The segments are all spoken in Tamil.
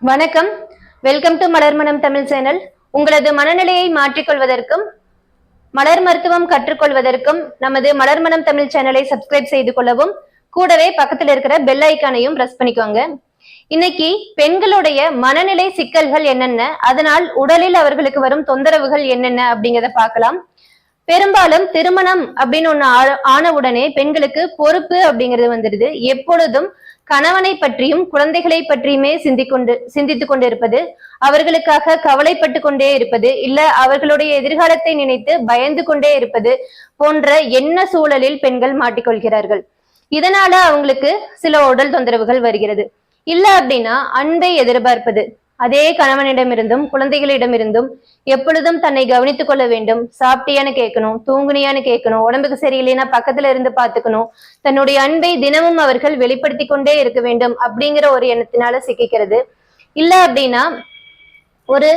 வணக்கம். Welcome to Malarmanam Tamil channel. உங்களது மனநிலையை மாற்றிக்கொள்வதற்கும் மலர் மருத்துவம் கற்றுக்கொள்வதற்கும் நமது மலர்மனம் தமிழ் சேனலை சப்ஸ்கிரைப் செய்து கொள்ளவும் கூடவே பக்கத்துல இருக்கிற பெல் ஐக்கானையும் பிரஸ் பண்ணிக்கோங்க. இன்னைக்கு பெண்களுடைய மனநிலை சிக்கல்கள் என்னென்ன அதனால் உடலில் அவர்களுக்கு வரும் தொந்தரவுகள் என்னென்ன அப்படிங்கிறத பார்க்கலாம். பெரும்பாலும் திருமணம் அப்படின்னு ஒண்ணு ஆ- ஆன உடனே பெண்களுக்கு பொறுப்பு அப்படிங்கிறது வந்துடுது. எப்பொழுதும் கணவனை பற்றியும் குழந்தைகளை பற்றியுமே சிந்திக்கொண்டு சிந்தித்துக் கொண்டிருப்பது அவர்களுக்காக கவலைப்பட்டு கொண்டே இருப்பது இல்ல அவர்களுடைய எதிர்காலத்தை நினைத்து பயந்து கொண்டே இருப்பது போன்ற என்ன சூழலில் பெண்கள் மாட்டிக்கொள்கிறார்கள்? இதனால அவங்களுக்கு சில உடல் தொந்தரவுகள் வருகிறது. இல்ல அப்படின்னா அன்பை எதிர்பார்ப்பது அதே கணவனிடமிருந்தும் குழந்தைகளிடமிருந்தும் எப்பொழுதும் தன்னை கவனித்துக் கொள்ள வேண்டும். சாப்பிட்டியான்னு கேட்கணும் தூங்குனியான்னு கேட்கணும் உடம்புக்கு சரியில்லைன்னா பக்கத்துல இருந்து பாத்துக்கணும் தன்னுடைய அன்பை தினமும் அவர்கள் வெளிப்படுத்தி கொண்டே இருக்க வேண்டும் அப்படிங்கிற ஒரு எண்ணத்தினால சிக்கிக்கிறது. இல்ல அப்படின்னா ஒரு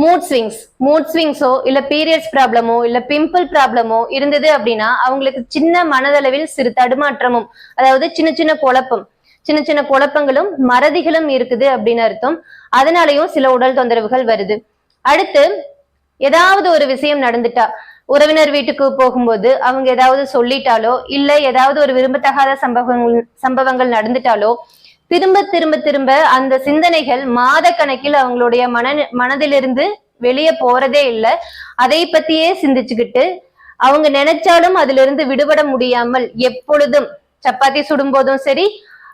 மூட் ஸ்விங்ஸ் மூட் ஸ்விங்ஸோ இல்ல பீரியட்ஸ் ப்ராப்ளமோ இல்ல பிம்பிள் ப்ராப்ளமோ இருந்தது அப்படின்னா அவங்களுக்கு சின்ன மனதளவில் சிறு தடுமாற்றமும் அதாவது சின்ன சின்ன குழப்பம் சின்ன சின்ன குழப்பங்களும் மறதிகளும் இருக்குது அப்படின்னு அர்த்தம். அதனாலயும் சில உடல் தொந்தரவுகள் வருது. அடுத்து ஏதாவது ஒரு விஷயம் நடந்துட்டா உறவினர் வீட்டுக்கு போகும்போது அவங்க ஏதாவது சொல்லிட்டாலோ இல்ல ஏதாவது ஒரு விரும்பத்தகாத சம்பவங்கள் சம்பவங்கள் நடந்துட்டாலோ திரும்ப திரும்ப திரும்ப அந்த சிந்தனைகள் மாத கணக்கில் அவங்களுடைய மன மனதிலிருந்து வெளியே போறதே இல்லை. அதை பத்தியே சிந்திச்சுக்கிட்டு அவங்க நினைச்சாலும் அதுல இருந்து விடுபட முடியாமல் எப்பொழுதும் சப்பாத்தி சுடும் போதும் சரி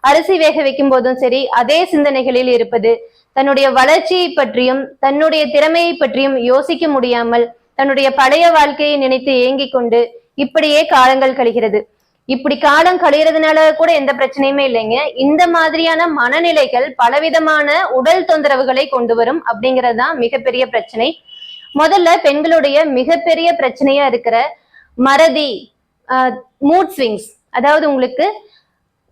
அரிசி வேக வைக்கும் போதும் சரி அதே சிந்தனைகளில் இருப்பது தன்னுடைய வளர்ச்சியை பற்றியும் தன்னுடைய திறமையை பற்றியும் யோசிக்க முடியாமல் தன்னுடைய பழைய வாழ்க்கையை நினைத்து ஏங்கிக் கொண்டு இப்படியே காலங்கள் கழிகிறது. இப்படி காலம் கழியறதுனால கூட எந்த பிரச்சனையுமே இல்லைங்க. இந்த மாதிரியான மனநிலைகள் பலவிதமான உடல் தொந்தரவுகளை கொண்டு வரும் அப்படிங்கிறது தான் மிகப்பெரிய பிரச்சனை. முதல்ல பெண்களுடைய மிகப்பெரிய பிரச்சனையா இருக்கிற மறதி மூட் ஸ்விங்ஸ் அதாவது உங்களுக்கு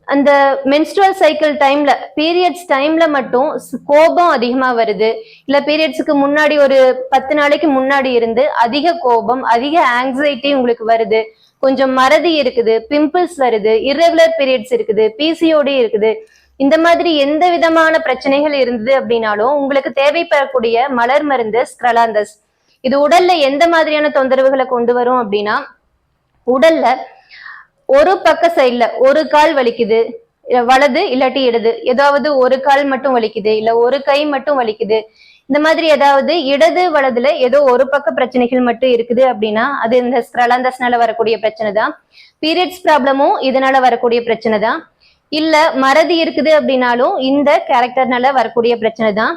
அந்த மென்ஸ்ட்ரல் சைக்கிள் டைம்ல பீரியட்ஸ் டைம்ல மட்டும் கோபம் அதிகமா வருது. இல்ல பீரியட்ஸுக்கு முன்னாடி ஒரு பத்து நாளைக்கு முன்னாடி இருந்து அதிக கோபம் அதிக ஆங்ஸைட்டி உங்களுக்கு வருது. கொஞ்சம் மறதி இருக்குது பிம்பிள்ஸ் வருது இரகுலர் பீரியட்ஸ் இருக்குது பிசிஓடி இருக்குது. இந்த மாதிரி எந்த விதமான பிரச்சனைகள் இருந்தது அப்படின்னாலும் உங்களுக்கு தேவைப்படக்கூடிய மலர் மருந்து ஸ்க்ரலாந்தஸ் இது உடல்ல எந்த மாதிரியான தொந்தரவுகளை கொண்டு வரும் அப்படின்னா உடல்ல ஒரு பக்க சைட்ல ஒரு கால் வலிக்குது வலது இல்லாட்டி இடது. ஏதாவது ஒரு கால் மட்டும் வலிக்குது இல்ல ஒரு கை மட்டும் வலிக்குது. இந்த மாதிரி ஏதாவது இடது வலதுல ஏதோ ஒரு பக்க பிரச்சனைகள் மட்டும் இருக்குது அப்படின்னா அது இந்த ஸ்க்ரலாந்தஸ்னால வரக்கூடிய பிரச்சனை தான். பீரியட்ஸ் ப்ராப்ளமும் இதனால வரக்கூடிய பிரச்சனை தான். இல்ல மறதி இருக்குது அப்படின்னாலும் இந்த கேரக்டர்னால வரக்கூடிய பிரச்சனை தான்.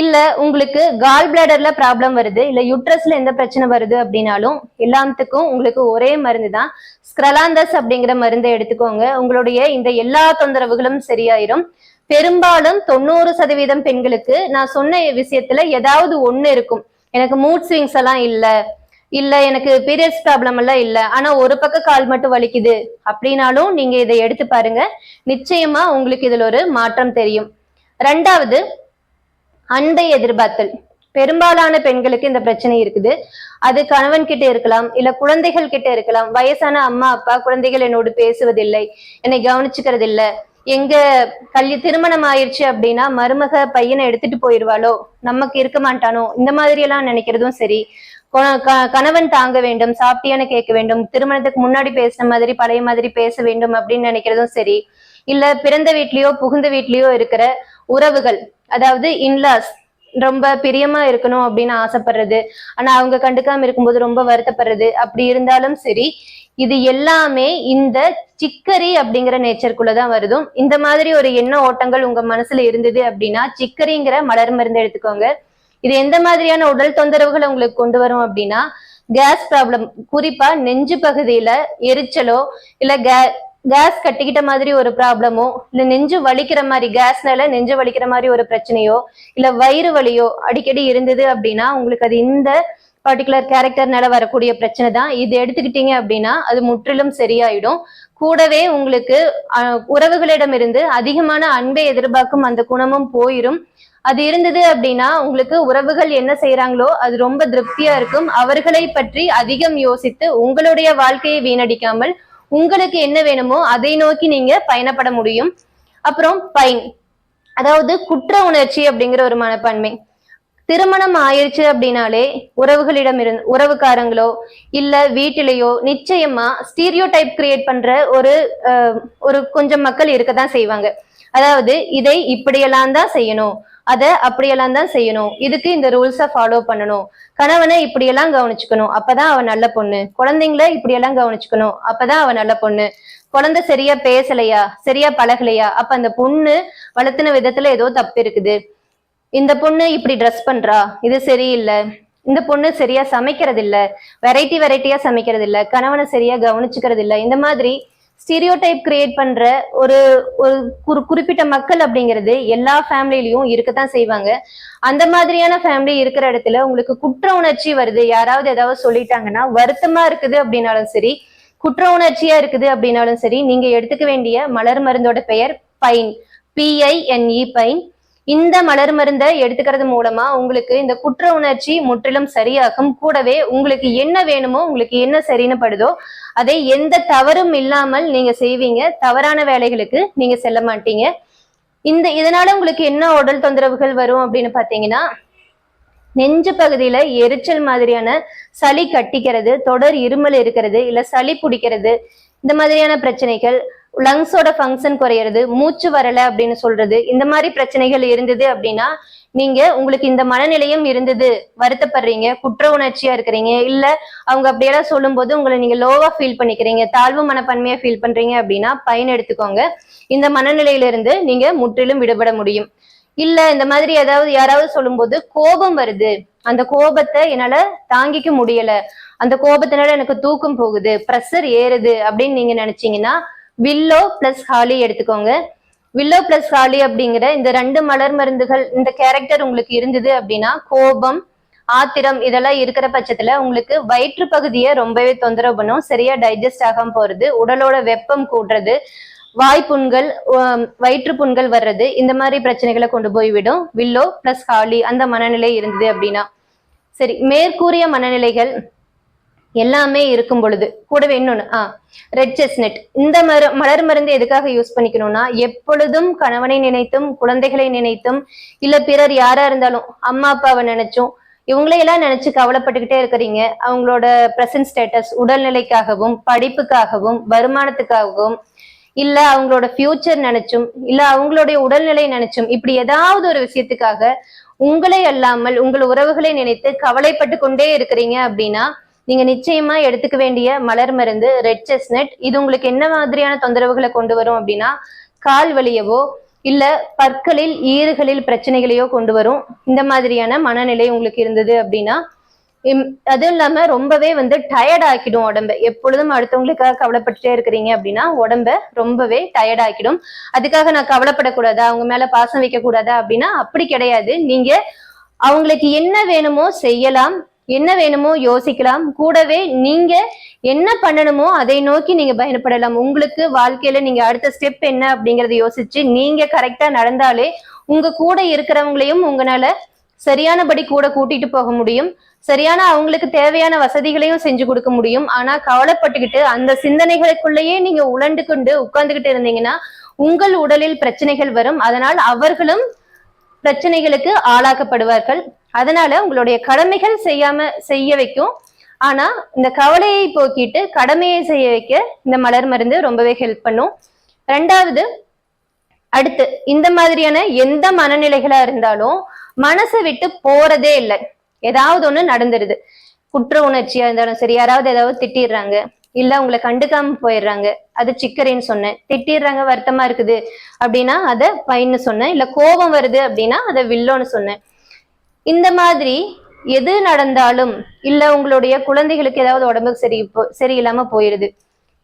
இல்ல உங்களுக்கு கால் பிளாடர்ல ப்ராப்ளம் வருது இல்ல யுட்ரஸ்ல எந்த பிரச்சனை வருது அப்படின்னாலும் எல்லாத்துக்கும் உங்களுக்கு ஒரே மருந்து தான். ஸ்க்ரலாந்தஸ் அப்படிங்கிற மருந்தை எடுத்துக்கோங்க. உங்களுடைய இந்த எல்லா தொந்தரவுகளும் சரியாயிரும். பெரும்பாலும் தொண்ணூறு சதவீதம் பெண்களுக்கு நான் சொன்ன விஷயத்துல ஏதாவது ஒண்ணு இருக்கும். எனக்கு மூட் ஸ்விங்ஸ் எல்லாம் இல்ல இல்ல எனக்கு பீரியட்ஸ் ப்ராப்ளம் எல்லாம் இல்ல ஆனா ஒரு பக்கம் கால் மட்டும் வலிக்குது அப்படின்னாலும் நீங்க இதை எடுத்து பாருங்க. நிச்சயமா உங்களுக்கு இதுல ஒரு மாற்றம் தெரியும். ரெண்டாவது அன்பை எதிர்பார்த்தல். பெரும்பாலான பெண்களுக்கு இந்த பிரச்சனை இருக்குது. அது கணவன் கிட்ட இருக்கலாம் இல்ல குழந்தைகள் கிட்ட இருக்கலாம். வயசான அம்மா அப்பா குழந்தைகள் என்னோடு பேசுவதில்லை. என்னை கவனிச்சுக்கிறது இல்ல எங்க கல்வி திருமணம் ஆயிடுச்சு அப்படின்னா மருமக பையனை எடுத்துட்டு போயிடுவாளோ நமக்கு இருக்க மாட்டானோ? இந்த மாதிரி எல்லாம் நினைக்கிறதும் சரி. க- கணவன் தாங்க வேண்டும் சாப்பிட்டியான கேட்க வேண்டும் திருமணத்துக்கு முன்னாடி பேசின மாதிரி பழைய மாதிரி பேச வேண்டும் அப்படின்னு நினைக்கிறதும் சரி. இல்ல பிறந்த வீட்லயோ புகுந்த வீட்லயோ இருக்கிற உறவுகள் அதாவது இன்லாஸ் ரொம்ப பிரியமா இருக்கணும் அப்படின்னு ஆசைப்படுறது. ஆனா அவங்க கண்டுக்காம இருக்கும்போது ரொம்ப வருத்தப்படுறது. அப்படி இருந்தாலும் சரி இது எல்லாமே இந்த சிக்கரி அப்படிங்கிற நேச்சருக்குள்ளதான் வருதும். இந்த மாதிரி ஒரு எண்ண ஓட்டங்கள் உங்க மனசுல இருந்தது அப்படின்னா சிக்கரிங்கிற மலர் மருந்து எடுத்துக்கோங்க. இது எந்த மாதிரியான உடல் தொந்தரவுகளை உங்களுக்கு கொண்டு வரும் அப்படின்னா கேஸ் ப்ராப்ளம் குறிப்பா நெஞ்சு பகுதியில எரிச்சலோ இல்ல கே கேஸ் கட்டிக்கிட்ட மாதிரி ஒரு ப்ராப்ளமோ இல்ல நெஞ்சு வலிக்கிற மாதிரி கேஸ்னால நெஞ்சு வலிக்கிற மாதிரி ஒரு பிரச்சனையோ? இல்ல வயிறு வலியோ அடிக்கடி இருந்தது அப்படின்னா உங்களுக்கு அது இந்த பர்டிகுலர் கேரக்டர்னால வரக்கூடிய பிரச்சனை தான். இது எடுத்துக்கிட்டீங்க அப்படின்னா அது முற்றிலும் சரியாயிடும். கூடவே உங்களுக்கு உறவுகளிடமிருந்து அதிகமான அன்பை எதிர்பார்க்கும் அந்த குணமும் போயிரும். அது இருந்தது அப்படின்னா உங்களுக்கு உறவுகள் என்ன செய்யறாங்களோ அது ரொம்ப திருப்தியா இருக்கும். அவர்களை பற்றி அதிகம் யோசித்து உங்களுடைய வாழ்க்கையை வீணடிக்காமல் உங்களுக்கு என்ன வேணுமோ அதை நோக்கி நீங்க பயணப்பட முடியும். அப்புறம் பைன். அதாவது குற்ற உணர்ச்சி அப்படிங்கிற ஒரு மனப்பான்மை. திருமணம் ஆயிடுச்சு அப்படின்னாலே உறவுகளிடம் இருந்து உறவுக்காரங்களோ இல்ல வீட்டிலேயோ நிச்சயமா ஸ்டீரியோ டைப் கிரியேட் பண்ற ஒரு ஒரு கொஞ்சம் மக்கள் இருக்கதான் செய்வாங்க. அதாவது இதை இப்படியெல்லாம் தான் செய்யணும். அதை அப்படியெல்லாம் தான் செய்யணும். இதுக்கு இந்த ரூல்ஸை ஃபாலோ பண்ணணும். கணவனை இப்படியெல்லாம் கவனிச்சுக்கணும். அப்பதான் அவன் நல்ல பொண்ணு. குழந்தைங்கள இப்படியெல்லாம் கவனிச்சுக்கணும். அப்பதான் அவன் நல்ல பொண்ணு. குழந்தை சரியா பேசலையா? சரியா பழகலையா? அப்ப அந்த பொண்ணு வளர்த்துன விதத்துல ஏதோ தப்பு இருக்குது. இந்த பொண்ணு இப்படி ட்ரெஸ் பண்றா? இது சரியில்லை. இந்த பொண்ணு சரியா சமைக்கிறது இல்ல வெரைட்டி வெரைட்டியா சமைக்கிறது இல்ல கணவனை சரியா கவனிச்சுக்கிறது இல்ல இந்த மாதிரி ஸ்டீரியோ டைப் கிரியேட் பண்ற ஒரு ஒரு குறு குறிப்பிட்ட மக்கள் அப்படிங்கிறது எல்லா ஃபேமிலிலையும் இருக்கத்தான் செய்வாங்க. அந்த மாதிரியான ஃபேமிலி இருக்கிற இடத்துல உங்களுக்கு குற்ற உணர்ச்சி வருது. யாராவது ஏதாவது சொல்லிட்டாங்கன்னா வருத்தமா இருக்குது அப்படின்னாலும் சரி குற்ற உணர்ச்சியா இருக்குது அப்படின்னாலும் சரி நீங்க எடுத்துக்க வேண்டிய மலர் மருந்தோட பெயர் பைன். பிஐஎன்இ பைன். இந்த மலர் மருந்தை எடுத்துக்கிறது மூலமா உங்களுக்கு இந்த குற்ற உணர்ச்சி முற்றிலும் சரியாகும். கூடவே உங்களுக்கு என்ன வேணுமோ உங்களுக்கு என்ன சரின்னு படுதோ அதை எந்த தவறும் இல்லாமல் நீங்க செய்வீங்க. தவறான வேலைகளுக்கு நீங்க செல்ல மாட்டீங்க. இந்த இதனால உங்களுக்கு என்ன உடல் தொந்தரவுகள் வரும் அப்படின்னு பாத்தீங்கன்னா நெஞ்சு பகுதியில எரிச்சல் மாதிரியான சளி கட்டிக்கிறது தொடர் இருமல் இருக்கிறது இல்ல சளி பிடிக்கிறது இந்த மாதிரியான பிரச்சனைகள் லங்ஸோட ஃபங்க்ஷன் குறையிறது மூச்சு வரல அப்படின்னு சொல்றது இந்த மாதிரி பிரச்சனைகள் இருந்தது அப்படின்னா நீங்க உங்களுக்கு இந்த மனநிலையும் இருந்தது வருத்தப்படுறீங்க குற்ற உணர்ச்சியா இருக்கிறீங்க இல்ல அவங்க அப்படியெல்லாம் சொல்லும்போது உங்களை நீங்க லோவா ஃபீல் பண்ணிக்கிறீங்க தாழ்வு மனப்பான்மையா ஃபீல் பண்றீங்க அப்படின்னா பயன் எடுத்துக்கோங்க. இந்த மனநிலையிலிருந்து நீங்க முற்றிலும் விடுபட முடியும். இல்ல இந்த மாதிரி ஏதாவது யாராவது சொல்லும்போது கோபம் வருது. அந்த கோபத்தை என்னால தாங்கிக்க முடியல. அந்த கோபத்தினால எனக்கு தூக்கம் போகுது ப்ரெஷர் ஏறுது அப்படின்னு நீங்க நினைச்சீங்கன்னா வில்லோ பிளஸ் ஹாலி எடுத்துக்கோங்க. வில்லோ பிளஸ் ஹாலி அப்படிங்கிற இந்த ரெண்டு மலர் மருந்துகள் இந்த கேரக்டர் உங்களுக்கு இருந்தது அப்படின்னா கோபம் ஆத்திரம் இதெல்லாம் இருக்கிற பட்சத்துல உங்களுக்கு வயிற்று பகுதியை ரொம்பவே தொந்தரவு பண்ணும் சரியா டைஜஸ்ட் ஆகாம போறது உடலோட வெப்பம் கூடுறது வாய்ப்புண்கள் வயிற்று புண்கள் வர்றது இந்த மாதிரி பிரச்சனைகளை கொண்டு போய் விடும். வில்லோ பிளஸ் ஹாலி அந்த மனநிலை இருந்தது அப்படின்னா. சரி மேற்கூறிய மனநிலைகள் எல்லாமே இருக்கும் பொழுது. கூடவே இன்னொன்னு ஆ ரெட் செஸ்னட் இந்த மர மலர் மருந்து எதுக்காக யூஸ் பண்ணிக்கணும்னா எப்பொழுதும் கணவனை நினைத்தும் குழந்தைகளை நினைத்தும் இல்ல பிறர் யாரா இருந்தாலும் அம்மா அப்பாவை நினைச்சும் இவங்களையெல்லாம் நினைச்சு கவலைப்பட்டுக்கிட்டே இருக்கிறீங்க. அவங்களோட பிரசன்ட் ஸ்டேட்டஸ் உடல்நிலைக்காகவும் படிப்புக்காகவும் வருமானத்துக்காகவும் இல்ல அவங்களோட ஃபியூச்சர் நினைச்சும் இல்ல அவங்களுடைய உடல்நிலை நினைச்சும் இப்படி ஏதாவது ஒரு விஷயத்துக்காக உங்களை அல்லாமல் உங்கள் உறவுகளை நினைத்து கவலைப்பட்டு கொண்டே இருக்கிறீங்க அப்படின்னா நீங்க நிச்சயமா எடுத்துக்க வேண்டிய மலர் மருந்து ரெட் செஸ்னட் இது உங்களுக்கு என்ன மாதிரியான தொந்தரவுகளை கொண்டு வரும் அப்படின்னா கால் வலியவோ இல்ல பற்களில் ஈறுகளில் பிரச்சனைகளையோ கொண்டு வரும். இந்த மாதிரியான மனநிலை உங்களுக்கு இருந்தது அப்படின்னா இம்- அதுவும் இல்லாம ரொம்பவே வந்து டயர்ட் ஆக்கிடும் உடம்ப. எப்பொழுதும் அடுத்தவங்களுக்காக கவலைப்பட்டுட்டே இருக்கிறீங்க அப்படின்னா உடம்ப ரொம்பவே டயர்ட் ஆக்கிடும். அதுக்காக நான் கவலைப்படக்கூடாதா? அவங்க மேல பாசம் வைக்க கூடாதா அப்படின்னா அப்படி கிடையாது. நீங்க அவங்களுக்கு என்ன வேணுமோ செய்யலாம். என்ன வேணுமோ யோசிக்கலாம். கூடவே நீங்க என்ன பண்ணணுமோ அதை நோக்கி நீங்க பயணப்படலாம். உங்களுக்கு வாழ்க்கையில நீங்க அடுத்த ஸ்டெப் என்ன அப்படிங்கறத யோசிச்சு நீங்க கரெக்டா நடந்தாலே உங்க கூட இருக்கிறவங்களையும் உங்களால சரியானபடி கூட கூட்டிட்டு போக முடியும். சரியான அவங்களுக்கு தேவையான வசதிகளையும் செஞ்சு கொடுக்க முடியும். ஆனா கவலைப்பட்டுக்கிட்டு அந்த சிந்தனைகளுக்குள்ளேயே நீங்க உழண்டு கொண்டு உட்கார்ந்துகிட்டு இருந்தீங்கன்னா உங்கள் உடலில் பிரச்சனைகள் வரும். அதனால் அவர்களும் பிரச்சனைகளுக்கு ஆளாக்கப்படுவார்கள். அதனால உங்களுடைய கடமைகள் செய்யாம செய்ய வைக்கும். ஆனா இந்த கவலையை போக்கிட்டு கடமையை செய்ய வைக்க இந்த மலர் மருந்து ரொம்பவே ஹெல்ப் பண்ணும். ரெண்டாவது அடுத்து இந்த மாதிரியான எந்த மனநிலைகளா இருந்தாலும் மனசை விட்டு போறதே இல்லை. ஏதாவது ஒண்ணு நடந்துருது. குற்ற உணர்ச்சியா இருந்தாலும் சரி யாராவது ஏதாவது திட்டிடுறாங்க இல்ல உங்களை கண்டுக்காம போயிடுறாங்க அது சிக்கரின்னு சொன்னேன். திட்டிடுறாங்க வருத்தமா இருக்குது அப்படின்னா அதை பைன்னு சொன்னேன். இல்ல கோபம் வருது அப்படின்னா அதை வில்லோன்னு சொன்னேன். இந்த மாதிரி எது நடந்தாலும் இல்ல உங்களுடைய குழந்தைகளுக்கு ஏதாவது உடம்புக்கு சரி போ- சரியில்லாம போயிருது.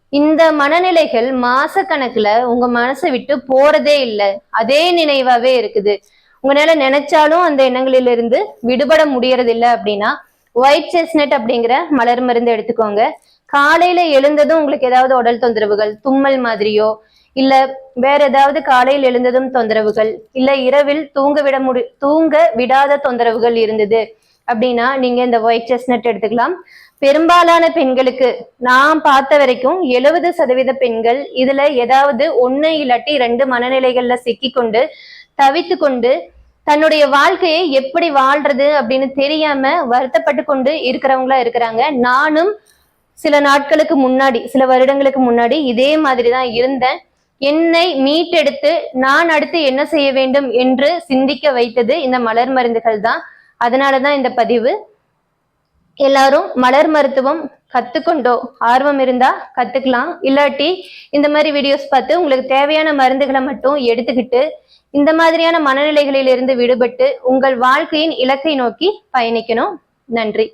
இந்த மனநிலைகள் மாசக்கணக்குல உங்க மனசை விட்டு போறதே இல்லை. அதே நினைவாவே இருக்குது. உங்களால நினைச்சாலும் அந்த எண்ணங்களிலிருந்து விடுபட முடியறது இல்ல அப்படின்னா ஒயிட் செஸ்னட் அப்படிங்கிற மலர் மருந்து எடுத்துக்கோங்க. காலையில எழுந்ததும் உங்களுக்கு ஏதாவது உடல் தொந்தரவுகள் தும்மல் மாதிரியோ இல்ல வேற ஏதாவது காலையில் எழுந்ததும் தொந்தரவுகள் இல்ல இரவில் தூங்க விட முடி தூங்க விடாத தொந்தரவுகள் இருந்தது. அப்படின்னா நீங்க இந்த ஒயிட் செஸ்னட் எடுத்துக்கலாம். பெரும்பாலான பெண்களுக்கு நான் பார்த்த வரைக்கும் எழுபது சதவீத பெண்கள் இதுல ஏதாவது ஒன்னு இல்லாட்டி ரெண்டு மனநிலைகள்ல சிக்கிக்கொண்டு தவித்து கொண்டு தன்னுடைய வாழ்க்கையை எப்படி வாழ்றது அப்படின்னு தெரியாம வருத்தப்பட்டு கொண்டு இருக்கிறவங்களா இருக்கிறாங்க. நானும் சில நாட்களுக்கு முன்னாடி சில வருடங்களுக்கு முன்னாடி இதே மாதிரி தான் இருந்தேன். என்னை மீட்டெடுத்து நான் அடுத்து என்ன செய்ய வேண்டும் என்று சிந்திக்க வைத்தது இந்த மலர் மருந்துகள் தான். அதனாலதான் இந்த பதிவு. எல்லாரும் மலர் மருத்துவம் கத்துக்கொண்டோ? ஆர்வம் இருந்தா கத்துக்கலாம். இல்லாட்டி இந்த மாதிரி வீடியோஸ் பார்த்து உங்களுக்கு தேவையான மருந்துகளை மட்டும் எடுத்துக்கிட்டு இந்த மாதிரியான மனநிலைகளில் இருந்து விடுபட்டு உங்கள் வாழ்க்கையின் இலக்கை நோக்கி பயணிக்கணும். நன்றி.